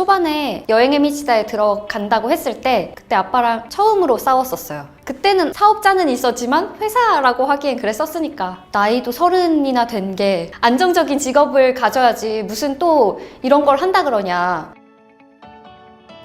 초반에 여행의 미치다에 들어간다고 했을 때 그때 아빠랑 처음으로 싸웠었어요. 그때는 사업자는 있었지만 회사라고 하기엔 그랬었으니까 나이도 서른이나 된 게 안정적인 직업을 가져야지 무슨 또 이런 걸 한다 그러냐.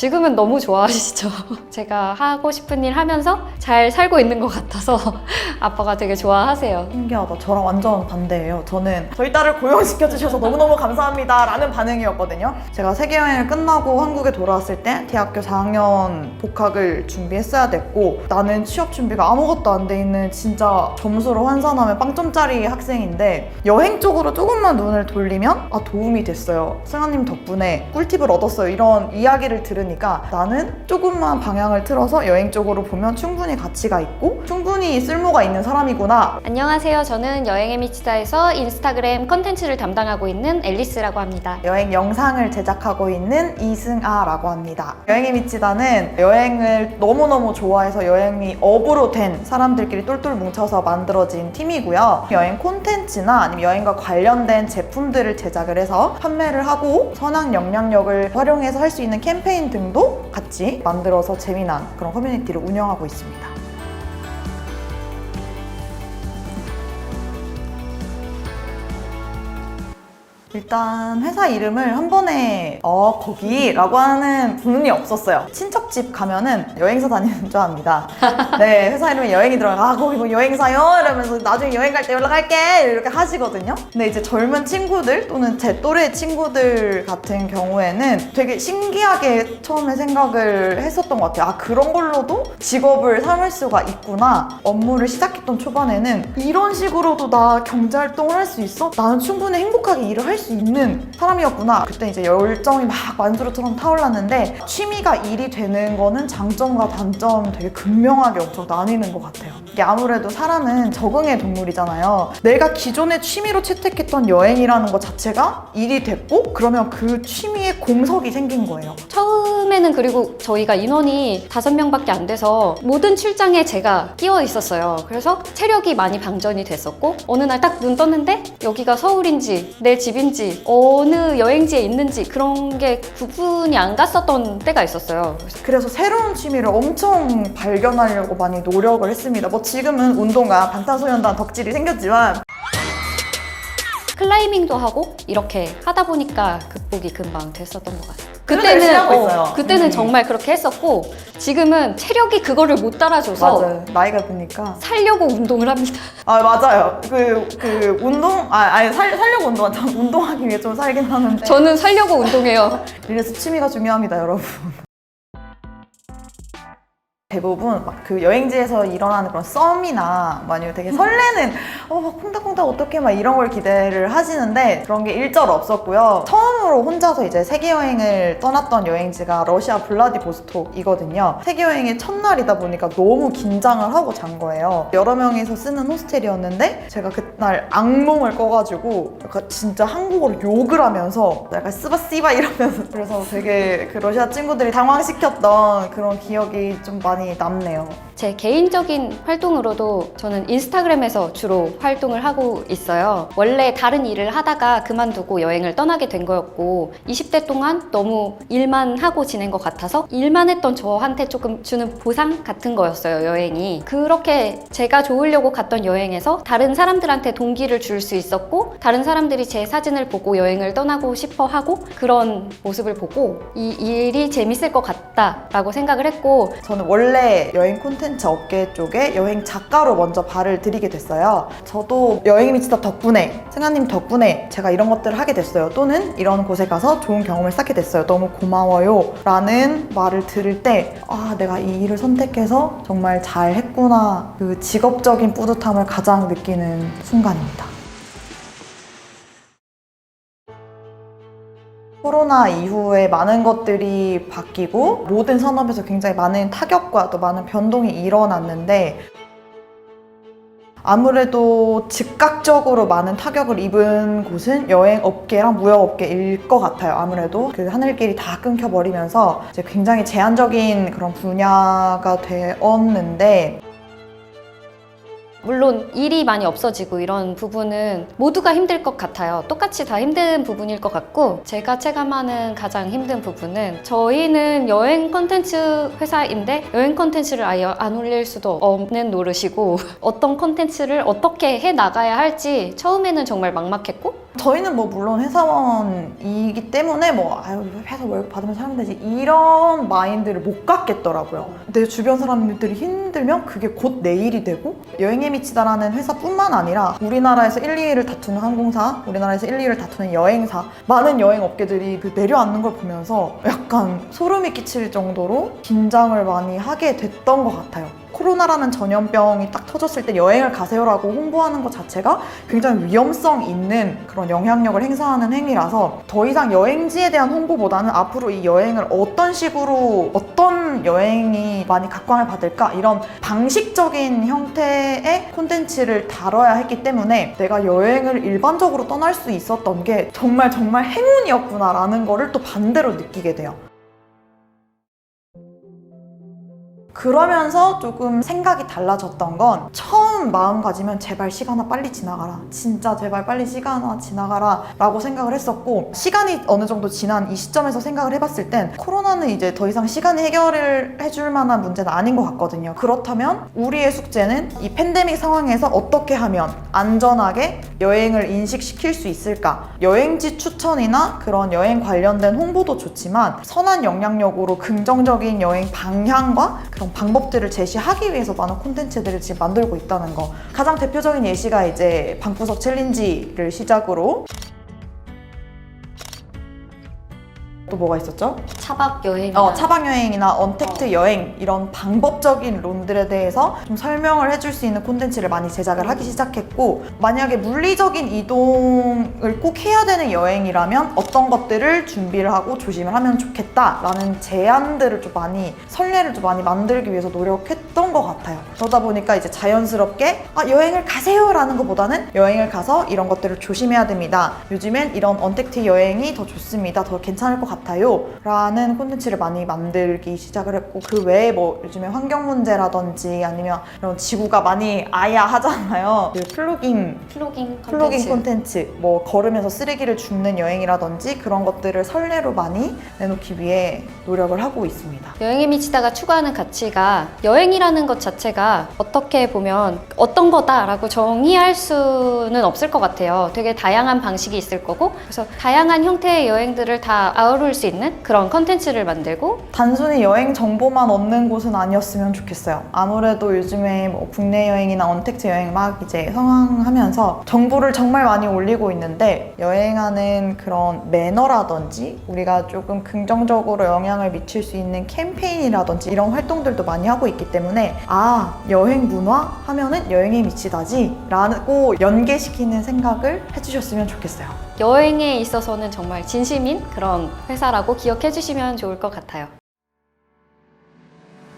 지금은 너무 좋아하시죠. 제가 하고 싶은 일 하면서 잘 살고 있는 것 같아서 아빠가 되게 좋아하세요. 신기하다. 저랑 완전 반대예요. 저는 저희 딸을 고용시켜주셔서 너무너무 감사합니다. 라는 반응이었거든요. 제가 세계여행을 끝나고 한국에 돌아왔을 때 대학교 4학년 복학을 준비했어야 됐고 나는 취업 준비가 아무것도 안 돼 있는 진짜 점수로 환산하면 빵점짜리 학생인데 여행 쪽으로 조금만 눈을 돌리면 아 도움이 됐어요. 승아님 덕분에 꿀팁을 얻었어요. 이런 이야기를 들 으니까 나는 조금만 방향을 틀어서 여행 쪽으로 보면 충분히 가치가 있고 충분히 쓸모가 있는 사람이구나 안녕하세요. 저는 여행의 미치다에서 인스타그램 컨텐츠를 담당하고 있는 앨리스라고 합니다. 여행 영상을 제작하고 있는 이승아라고 합니다. 여행의 미치다는 여행을 너무너무 좋아해서 여행이 업으로 된 사람들끼리 똘똘 뭉쳐서 만들어진 팀이고요. 여행 콘텐츠나 아니면 여행과 관련된 제품들을 제작을 해서 판매를 하고 선악 영향력을 활용해서 할 수 있는 캠페인 등도 같이 만들어서 재미난 그런 커뮤니티를 운영하고 있습니다. 일단 회사 이름을 한 번에 어 거기라고 하는 분이 없었어요. 친척 집 가면은 여행사 다니는 줄 압니다. 네 회사 이름에 여행이 들어가 아 거기 뭐 여행사요 이러면서 나중에 여행 갈 때 연락할게 이렇게 하시거든요. 근데 이제 젊은 친구들 또는 제 또래 친구들 같은 경우에는 되게 신기하게 처음에 생각을 했었던 것 같아요. 아 그런 걸로도 직업을 삼을 수가 있구나. 업무를 시작했던 초반에는 이런 식으로도 나 경제 활동을 할 수 있어? 나는 충분히 행복하게 일을 할수 있는 사람이었구나. 그때 이제 열정이 막 만수르처럼 타올랐는데 취미가 일이 되는 거는 장점과 단점 되게 극명하게 엄청 나뉘는 것 같아요. 이게 아무래도 사람은 적응의 동물이잖아요. 내가 기존에 취미로 채택했던 여행이라는 것 자체가 일이 됐고 그러면 그 취미에 공석이 생긴 거예요. 처음에는 그리고 저희가 인원이 다섯 명밖에 안 돼서 모든 출장에 제가 끼어 있었어요. 그래서 체력이 많이 방전이 됐었고 어느 날 딱 눈 떴는데 여기가 서울인지 내 집인지 어느 여행지에 있는지 그런 게 구분이 안 갔었던 때가 있었어요. 그래서 그래서 새로운 취미를 엄청 발견하려고 많이 노력을 했습니다. 뭐 지금은 운동과 방탄소년단 덕질이 생겼지만 클라이밍도 하고 이렇게 하다 보니까 극복이 금방 됐었던 것 같아요. 하고 있어요. 그때는 음. 정말 그렇게 했었고 지금은 체력이 그거를 못 따라줘서 맞아요. 나이가 드니까. 살려고 운동을 합니다. 아 맞아요. 그, 그 운동 아 아니 살, 살려고 운동한 전 운동하기 위해 좀 살긴 하는데. 저는 살려고 운동해요. 이래서 취미가 중요합니다, 여러분. 대부분 막 그 여행지에서 일어나는 그런 썸이나 뭐 아니면 되게 설레는 어막 콩닥콩닥 어떻게 막 이런 걸 기대를 하시는데 그런 게 일절 없었고요. 처음으로 혼자서 이제 세계 여행을 떠났던 여행지가 러시아 블라디보스톡이거든요. 세계 여행의 첫날이다 보니까 너무 긴장을 하고 잔 거예요. 여러 명이서 쓰는 호스텔이었는데 제가 그날 악몽을 꿔가지고 약간 진짜 한국어로 욕을 하면서 약간 쓰바쓰바 이러면서 그래서 되게 그 러시아 친구들이 당황시켰던 그런 기억이 좀 많이 남네요. 제 개인적인 활동으로도 저는 인스타그램에서 주로 활동을 하고 있어요. 원래 다른 일을 하다가 그만두고 여행을 떠나게 된 거였고 20대 동안 너무 일만 하고 지낸 것 같아서 일만 했던 저한테 조금 주는 보상 같은 거였어요, 여행이. 그렇게 제가 좋으려고 갔던 여행에서 다른 사람들한테 동기를 줄 수 있었고 다른 사람들이 제 사진을 보고 여행을 떠나고 싶어 하고 그런 모습을 보고 이 일이 재밌을 것 같다라고 생각을 했고 저는 원래 여행 콘텐츠 업계 쪽에 여행 작가로 먼저 발을 들이게 됐어요. 저도 여행이 미치다 덕분에, 승아님 덕분에 제가 이런 것들을 하게 됐어요. 또는 이런 곳에 가서 좋은 경험을 쌓게 됐어요. 너무 고마워요. 라는 말을 들을 때, 아, 내가 이 일을 선택해서 정말 잘 했구나. 그 직업적인 뿌듯함을 가장 느끼는 순간입니다. 코로나 이후에 많은 것들이 바뀌고 모든 산업에서 굉장히 많은 타격과 또 많은 변동이 일어났는데 아무래도 즉각적으로 많은 타격을 입은 곳은 여행 업계랑 무역 업계일 것 같아요. 아무래도 그 하늘길이 다 끊겨버리면서 이제 굉장히 제한적인 그런 분야가 되었는데 물론 일이 많이 없어지고 이런 부분은 모두가 힘들 것 같아요. 똑같이 다 힘든 부분일 것 같고 제가 체감하는 가장 힘든 부분은 저희는 여행 컨텐츠 회사인데 여행 컨텐츠를 아예 안 올릴 수도 없는 노릇이고 어떤 컨텐츠를 어떻게 해 나가야 할지 처음에는 정말 막막했고 저희는 뭐 물론 회사원이기 때문에 뭐 아유 회사 월급 받으면 살면 되지 이런 마인드를 못 갖겠더라고요. 내 주변 사람들이 힘들면 그게 곧 내일이 되고 여행에 미치다라는 회사뿐만 아니라 우리나라에서 1, 2위를 다투는 항공사, 우리나라에서 1, 2위를 다투는 여행사 많은 여행 업계들이 그 내려앉는 걸 보면서 약간 소름이 끼칠 정도로 긴장을 많이 하게 됐던 것 같아요. 코로나라는 전염병이 딱 터졌을 때 여행을 가세요라고 홍보하는 것 자체가 굉장히 위험성 있는 그런 영향력을 행사하는 행위라서 더 이상 여행지에 대한 홍보보다는 앞으로 이 여행을 어떤 식으로 어떤 여행이 많이 각광을 받을까 이런 방식적인 형태의 콘텐츠를 다뤄야 했기 때문에 내가 여행을 일반적으로 떠날 수 있었던 게 정말 정말 행운이었구나라는 거를 또 반대로 느끼게 돼요. 그러면서 조금 생각이 달라졌던 건 처음 마음가짐은 제발 시간아 빨리 지나가라. 진짜 제발 빨리 시간아 지나가라 라고 생각을 했었고 시간이 어느 정도 지난 이 시점에서 생각을 해봤을 땐 코로나는 이제 더 이상 시간이 해결을 해줄 만한 문제는 아닌 것 같거든요. 그렇다면 우리의 숙제는 이 팬데믹 상황에서 어떻게 하면 안전하게 여행을 인식시킬 수 있을까? 여행지 추천이나 그런 여행 관련된 홍보도 좋지만 선한 영향력으로 긍정적인 여행 방향과 그런 방법들을 제시하기 위해서 많은 콘텐츠들을 지금 만들고 있다는 거. 가장 대표적인 예시가 이제 방구석 챌린지를 시작으로 또 뭐가 있었죠? 차박 여행 어, 차박 여행이나 언택트 여행 이런 방법적인 론들에 대해서 좀 설명을 해줄 수 있는 콘텐츠를 많이 제작을 하기 시작했고 만약에 물리적인 이동을 꼭 해야 되는 여행이라면 어떤 것들을 준비를 하고 조심을 하면 좋겠다라는 제안들을 좀 많이 선례를 좀 많이 만들기 위해서 노력했던 것 같아요. 그러다 보니까 이제 자연스럽게 아, 여행을 가세요라는 것보다는 여행을 가서 이런 것들을 조심해야 됩니다. 요즘엔 이런 언택트 여행이 더 좋습니다. 더 괜찮을 것 같아요. 라는 콘텐츠를 많이 만들기 시작을 했고 그 외에 뭐 요즘에 환경 문제라든지 아니면 이런 지구가 많이 아야 하잖아요. 그 플로깅 플로깅 플로깅 콘텐츠, 뭐 걸으면서 쓰레기를 줍는 여행이라든지 그런 것들을 선례로 많이 내놓기 위해 노력을 하고 있습니다. 여행에 미치다가 추구하는 가치가 여행이라는 것 자체가 어떻게 보면 어떤 거다라고 정의할 수는 없을 것 같아요. 되게 다양한 방식이 있을 거고 그래서 다양한 형태의 여행들을 다 아우를 수 있는 그런 컨텐츠를 만들고 단순히 여행 정보만 얻는 곳은 아니었으면 좋겠어요. 아무래도 요즘에 뭐 국내 여행이나 언택트 여행 막 이제 성황하면서 정보를 정말 많이 올리고 있는데 여행하는 그런 매너라든지 우리가 조금 긍정적으로 영향을 미칠 수 있는 캠페인이라든지 이런 활동들도 많이 하고 있기 때문에 아 여행 문화 하면은 여행에 미치다지 라고 연계시키는 생각을 해주셨으면 좋겠어요. 여행에 있어서는 정말 진심인 그런 회사라고 기억해 주시면 좋을 것 같아요.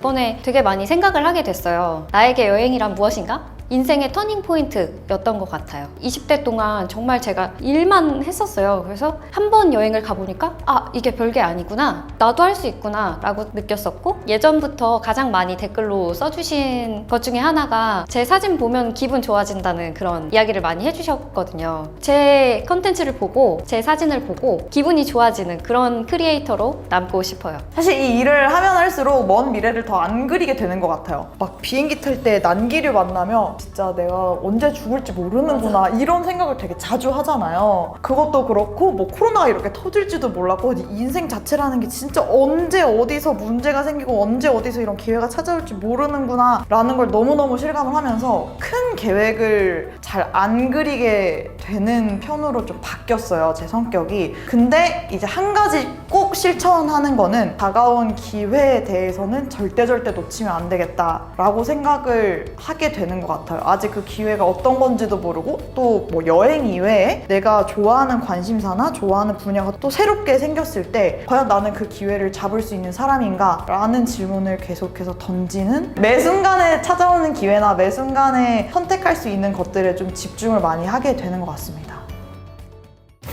이번에 되게 많이 생각을 하게 됐어요. 나에게 여행이란 무엇인가? 인생의 터닝 포인트였던 것 같아요. 20대 동안 정말 제가 일만 했었어요. 그래서 한 번 여행을 가보니까 아, 이게 별게 아니구나. 나도 할 수 있구나. 라고 느꼈었고 예전부터 가장 많이 댓글로 써주신 것 중에 하나가 제 사진 보면 기분 좋아진다는 그런 이야기를 많이 해주셨거든요. 제 컨텐츠를 보고 제 사진을 보고 기분이 좋아지는 그런 크리에이터로 남고 싶어요. 사실 이 일을 하면 할수록 먼 미래를 더 안 그리게 되는 것 같아요. 막 비행기 탈 때 난기류 만나면 진짜 내가 언제 죽을지 모르는구나 이런 생각을 되게 자주 하잖아요. 그것도 그렇고 뭐 코로나가 이렇게 터질지도 몰랐고 이 인생 자체라는 게 진짜 언제 어디서 문제가 생기고 언제 어디서 이런 기회가 찾아올지 모르는구나 라는 걸 너무너무 실감을 하면서 큰 계획을 잘 안 그리게 되는 편으로 좀 바뀌었어요 제 성격이 근데 이제 한 가지 꼭 실천하는 거는 다가온 기회에 대해서는 절대 절대 놓치면 안 되겠다라고 생각을 하게 되는 것 같아요 아직 그 기회가 어떤 건지도 모르고 또 뭐 여행 이외에 내가 좋아하는 관심사나 좋아하는 분야가 또 새롭게 생겼을 때 과연 나는 그 기회를 잡을 수 있는 사람인가? 라는 질문을 계속해서 던지는 매 순간에 찾아오는 기회나 매 순간에 선택할 수 있는 것들에 좀 집중을 많이 하게 되는 것 같습니다.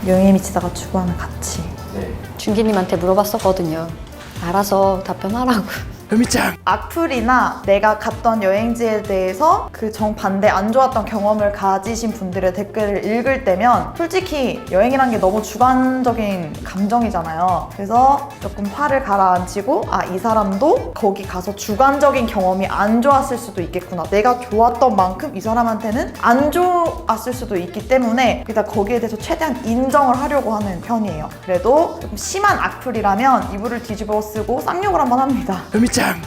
여행에 미치다가 추구하는 가치. 준기님한테 물어봤었거든요. 알아서 답변하라고. 현미짱 악플이나 내가 갔던 여행지에 대해서 그 정반대 안 좋았던 경험을 가지신 분들의 댓글을 읽을 때면 솔직히 여행이란 게 너무 주관적인 감정이잖아요. 그래서 조금 화를 가라앉히고 아, 이 사람도 거기 가서 주관적인 경험이 안 좋았을 수도 있겠구나. 내가 좋았던 만큼 이 사람한테는 안 좋았을 수도 있기 때문에 일단 거기에 대해서 최대한 인정을 하려고 하는 편이에요. 그래도 조금 심한 악플이라면 이불을 뒤집어 쓰고 쌍욕을 한번 합니다. 현미짱 Jam